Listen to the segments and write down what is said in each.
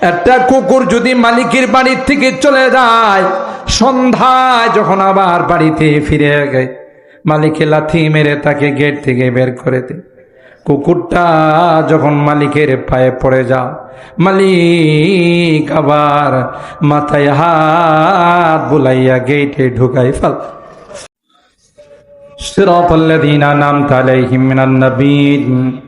একটা কুকুর যদি মালিকের বাড়ির থেকে চলে যায়, সন্ধ্যায় যখন আবার বাড়িতে ফিরে যায় মালিকে লাথি মেরে তাকে গেট থেকে বের করে দেয় কুকুরটা যখন মালিকের পায়ে পড়ে যাও মালিক আবার মাথায় হাত বুলাইয়া গেটে ঢুকাই ফেল। সিরাতাল্লাযীনা আনআমতা আলাইহিম মিনান নাবিয়্যিন।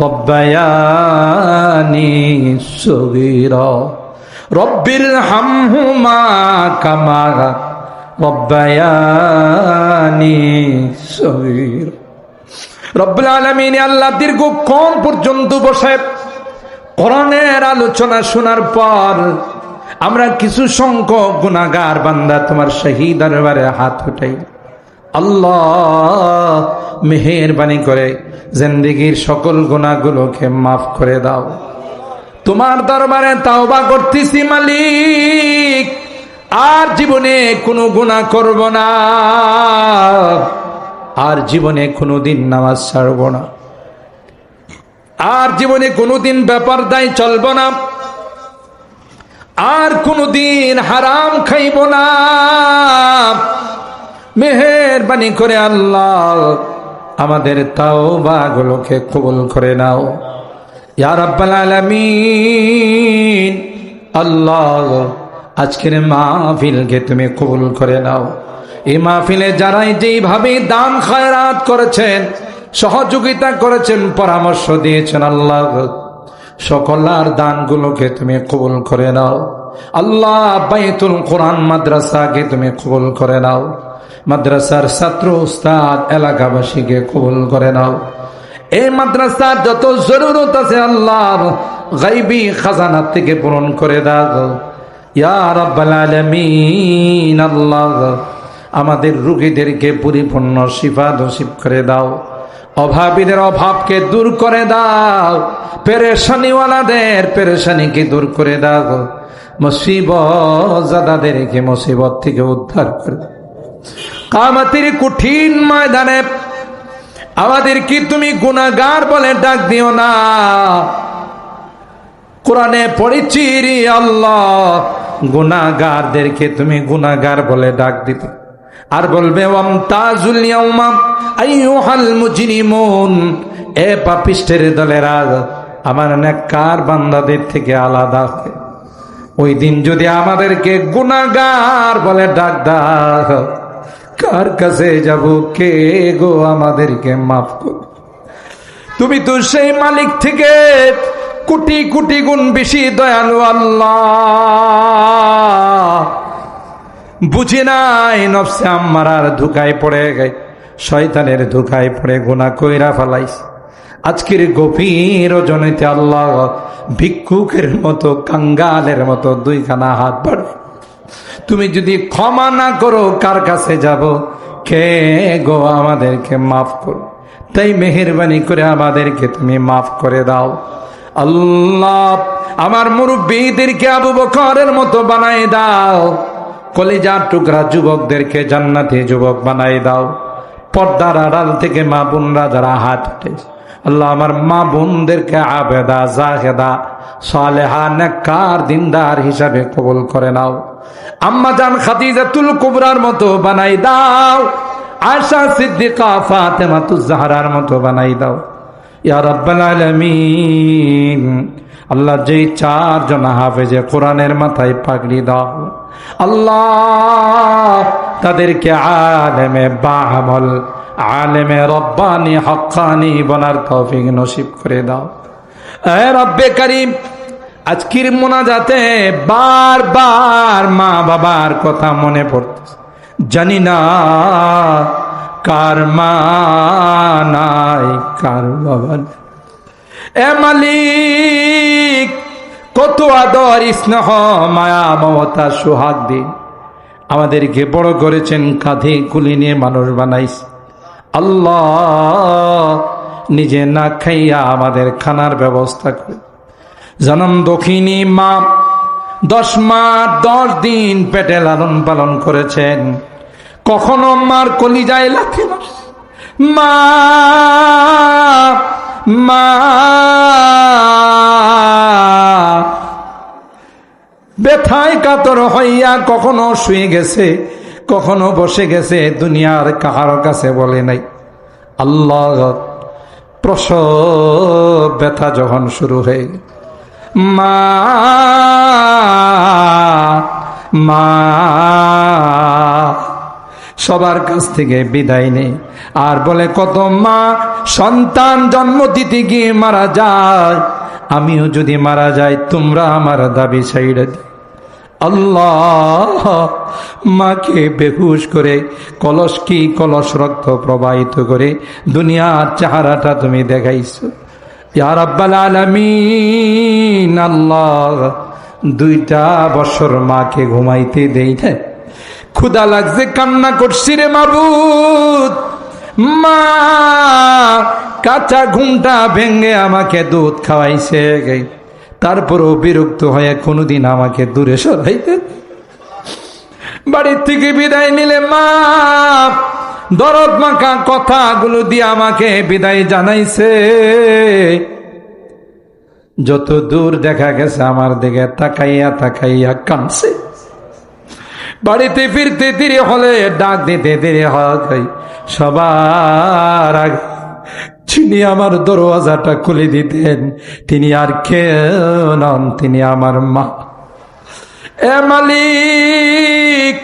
ربياني صغيرا رب ارحمهما كما রব্বায়ানি সগীর রব্বুল আলামিন আল্লাহ দীর্ঘক্ষণ পর্যন্ত বসে কোরআনের আলোচনা শোনার পর আমরা কিছু সংখ্যক গুণাগার বান্দা তোমার শহীদ দরবারে হাত উঠাই আল্লাহ মেহেরবানি করে জিন্দিগির সকল গুণাগুলোকে মাফ করে দাও। তোমার দরবারে তাওবা করতেছি মালিক, আর জীবনে কোনো গুণা করব না। আর জীবনে কোনোদিন নামাজ ছাড়ব না। আর জীবনে কোনোদিন ব্যাপার দায় চলব না। আর কোনোদিন হারাম খাইব না। মেহেরবানি করে আল্লাহ, আমাদের তাও বাগুলোকে কবুল করে নাও। ইয়ার আব্বাল আলমিন, আল্লাহ, আজকের মাহফিলকে তুমি কবুল করে নাও। এই মাহফিলে যারাই যেইভাবে দান খয়রাত করেছেন, সহযোগিতা করেছেন, পরামর্শ দিয়েছেন আল্লাহ, সকলার দানগুলোকে তুমি কবুল করে নাও। আল্লাহ বাইতুল কোরআন মাদ্রাসাকে তুমি কবুল করে নাও। মাদ্রাসার ছাত্র উস্তাদ এলাকাবাসীকে কবুল করে নাও। এই মাদ্রাসার যত জরুরত আছে আল্লাহ গাইবি খাজানার থেকে পূরণ করে দাও। ইয়া আলামিন, আল্লাহ আমাদের রুগীদেরকে পরিপূর্ণ শিফা নসিব করে দাও। অভাবীদের অভাবকে দূর করে দাও। পেরেশানিওয়ালাদের পেরেশানিকে দূর করে দাও। মুসিবত জাদাদেরকে মুসিবত থেকে উদ্ধার করে দাও। কামাতির কঠিন ময়দানে আমাদের কি তুমি গুণাগার বলে ডাক দিও না। কোরআনে পড়েছি আল্লাহ গুনাগারদেরকে তুমি গুনাগার বলে ডাক দিতে। আর বলবে, ওয়ামতাজুল ইয়াউমা, আইয়ুহাল মুজরিমুন, এ পাপিষ্টের দলেরা, আমার নেককার বান্দাদের থেকে আলাদা হবে ওই দিন যদি আমাদেরকে গুনাগার বলে ডাক দাও। কার কাছে যাব? কে গো আমাদেরকে মাফ কর তুমি তো সেই মালিক থেকে কোটি কোটি গুণ বেশি দয়ালু আল্লাহ। বুঝি নাই নফসে আম্মারার ধুকায় পড়ে গে শয়তানের ধুকায় পড়ে গুণা কইরা ফেলাইছে। আজকের গভীর জনিতে আল্লাহ ভিক্ষুকের মতো, কাঙ্গালের মতো দুইখানা হাত বাড়ে তুমি যদি ক্ষমা না করো, কার কাছে যাব? কে গো আমাদেরকে মাফ করো তাই মেহরবানি করে আমাদেরকে তুমি মাফ করে দাও। আল্লাহ, আমার মুরব্বীদেরকে আবু বকরের মতো বানাই দাও। কলেজার টুকরা যুবকদেরকে জান্নাতি যুবক বানাই দাও। পর্দার আড়াল থেকে মা বোনরা যারা হাত আল্লাহ, আমার মা বোনদেরকে আবেদা, জাহেদা সালেহা নেককার দিনদার হিসাবে কবুল করে নাও। আম্মা জান খাদিজাতুল কুবরার মতো বানাই দাও। আয়সা সিদ্দিকা ফাতেমাতুজ জাহরার মতো বানাই দাও। ইয়া রাব্বাল আলামিন, আল্লাহ যেই চারজন হাফেজে কোরআনের মাথায় পাগড়ি দাও। আল্লাহ তাদেরকে আলেমে বাহমল, আলেমে রব্বানি হকানি বনার তৌফিক নসিব করে দাও। রব্বে করিম, আজকের মোনাজাতে বারবার মা বাবার কথা মনে পড়তেছে। জানি না কার মা নাই, কার বাবা এ মালিক, কত আদর স্নেহ, মায়া, মমতা, সোহাগ দিন। আমাদেরকে বড় করেছেন, কাঁধে কুলি নিয়ে মানুষ বানাইছে। আল্লাহ নিজে না খাইয়া আমাদের খানার ব্যবস্থা করে জনম দক্ষিণী মা, দশ মাস দশ দিন পেটে লালন পালন করেছেন। কখনো মার কলিজায় লাথি মার। মা মা, ব্যথায় কাতর হইয়া কখনো শুয়ে গেছে, কখনো বসে গেছে, দুনিয়ার কাহার কাছে বলে নাই। আল্লাহ প্রসব ব্যথা যখন শুরু হয়ে মা মা, সবার কাছ থেকে বিদায় নেই। আর বলে, কত মা, সন্তান জন্ম দিতে গিয়ে মারা যায়। আমিও যদি মারা যাই, তোমরা আমার দাবি ছাইড়ে দিও। আল্লাহ, মাকে বেহুশ করে কলস কি কলস রক্ত প্রবাহিত করে দুনিয়ার চেহারাটা তুমি দেখাইছো? ইয়ার আব্বাল আলমিন, আল্লাহ, দুইটা বছর মাকে ঘুমাইতে দেই ক্ষুদা লাগছে, কান্না করছি রে মাবুদ। মা, কাঁচা ঘুমটা ভেঙে আমাকে দুধ খাওয়াইছে তারপরও বিরক্ত হয়ে কোনোদিন আমাকে দূরে সরাইতে বাড়ির থেকে বিদায় নিলে মা দরদ মাখা কথাগুলো দিয়ে আমাকে বিদায় জানাইছে। যত দূর দেখা গেছে আমার দিকে তাকাইয়া তাকাইয়া কানছে বাড়িতে ফিরতে দেরি হলে ডাক দিতে দেরি হয়। সবার আগে যিনি আমার দরওয়াজাটা খুলে দিতেন। তিনি আর কেউ নন, তিনি আমার মা। এ মালিক,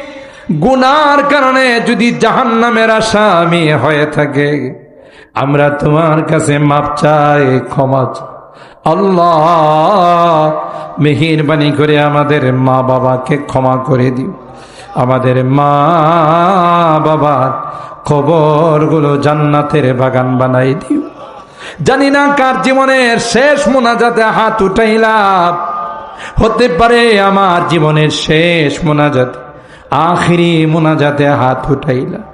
গুনার কারণে যদি জাহান নামের আসামি হয়ে থাকে, আমরা তোমার কাছে মাপ চাই, ক্ষমা। আল্লাহ মেহিরবানি করে আমাদের মা বাবাকে ক্ষমা করে দিও। আমাদের মা বাবার খবরগুলো জান্নাতের বাগান বানাই দিও। জানি না কার জীবনের শেষ মোনাজাতে হাত উঠাইলাম। হতে পারে আমার জীবনের শেষ মোনাজাতে, আখিরি মোনাজাতে হাত উঠাইলাম।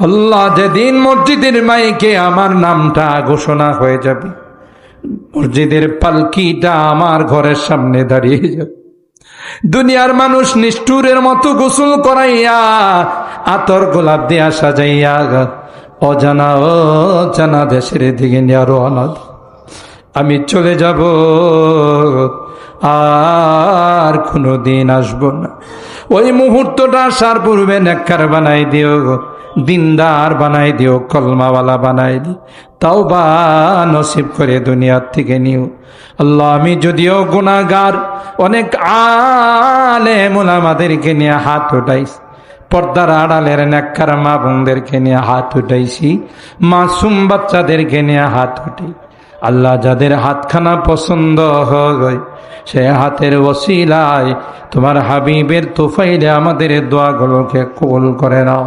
আল্লাহ যেদিন মসজিদের মাইকে আমার নামটা ঘোষণা হয়ে যাবে, মসজিদের পালকিটা আমার ঘরের সামনে দাঁড়িয়ে যাবে। দুনিয়ার মানুষ নিষ্ঠুরের মতো গোসল করাইয়া আতর গোলাপ দিয়া সাজাইয়া অজানা অজানা দেশের দিকে নিয়ে রওনা আমি চলে যাব, আর কোনো দিন আসব না। ওই মুহূর্তটা আসার পূর্বে নেককার বানাই দিও দিনদার বানাই দিও, কলমাওয়ালা বানাই দি। তাও বা নসিব করে দুনিয়ার থেকে নিও। আল্লাহ, আমি যদিও গুণাগার অনেক আলেম ওলামাদেরকে নিয়ে হাত উঠাইছি। পর্দার আড়ালের নেককার মা বোনদেরকে নিয়ে হাত উঠাইছি। মাসুম বাচ্চাদেরকে নিয়ে হাত উঠাই আল্লাহ, যাদের হাতখানা পছন্দ হয়, সে হাতের ওসিলায় তোমার হাবিবের তোফাইলে আমাদের দোয়াগুলোকে কবুল করে নাও।